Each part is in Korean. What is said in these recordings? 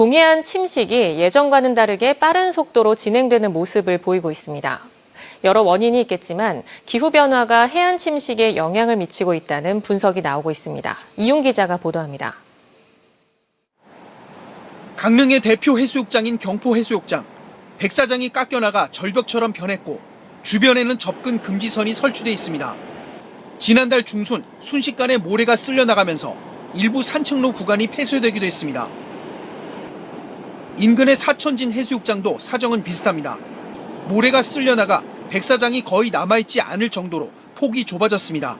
동해안 침식이 예전과는 다르게 빠른 속도로 진행되는 모습을 보이고 있습니다. 여러 원인이 있겠지만 기후변화가 해안 침식에 영향을 미치고 있다는 분석이 나오고 있습니다. 이용 기자가 보도합니다. 강릉의 대표 해수욕장인 경포해수욕장. 백사장이 깎여나가 절벽처럼 변했고 주변에는 접근 금지선이 설치돼 있습니다. 지난달 중순 순식간에 모래가 쓸려 나가면서 일부 산책로 구간이 폐쇄되기도 했습니다. 인근의 사천진 해수욕장도 사정은 비슷합니다. 모래가 쓸려 나가 백사장이 거의 남아있지 않을 정도로 폭이 좁아졌습니다.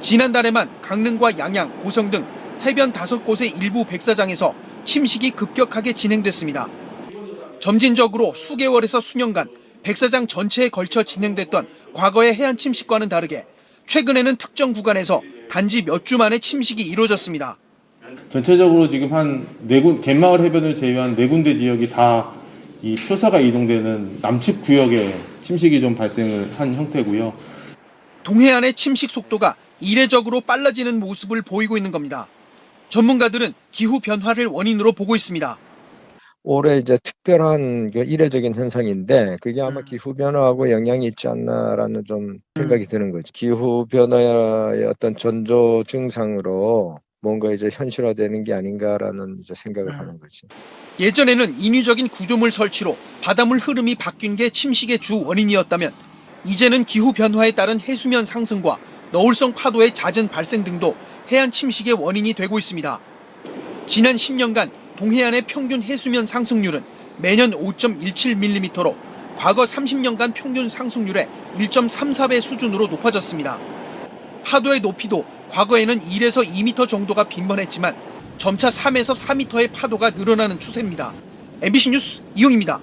지난달에만 강릉과 양양, 고성 등 해변 다섯 곳의 일부 백사장에서 침식이 급격하게 진행됐습니다. 점진적으로 수개월에서 수년간 백사장 전체에 걸쳐 진행됐던 과거의 해안 침식과는 다르게 최근에는 특정 구간에서 단지 몇 주 만에 침식이 이루어졌습니다. 전체적으로 지금 한 네 군, 갯마을 해변을 제외한 네 군데 지역이 다 이 표사가 이동되는 남측 구역에 침식이 좀 발생을 한 형태고요. 동해안의 침식 속도가 이례적으로 빨라지는 모습을 보이고 있는 겁니다. 전문가들은 기후 변화를 원인으로 보고 있습니다. 올해 이제 특별한 그 이례적인 현상인데 그게 아마 기후 변화하고 영향이 있지 않나라는 좀 생각이 드는 거지. 기후 변화의 어떤 전조 증상으로 뭔가 이제 현실화되는 게 아닌가라는 이제 생각을 하는 거지. 예전에는 인위적인 구조물 설치로 바닷물 흐름이 바뀐 게 침식의 주 원인이었다면 이제는 기후 변화에 따른 해수면 상승과 너울성 파도의 잦은 발생 등도 해안 침식의 원인이 되고 있습니다. 지난 10년간 동해안의 평균 해수면 상승률은 매년 5.17mm로 과거 30년간 평균 상승률의 1.34배 수준으로 높아졌습니다. 파도의 높이도 과거에는 1에서 2m 정도가 빈번했지만 점차 3에서 4m의 파도가 늘어나는 추세입니다. MBC 뉴스 이용입니다.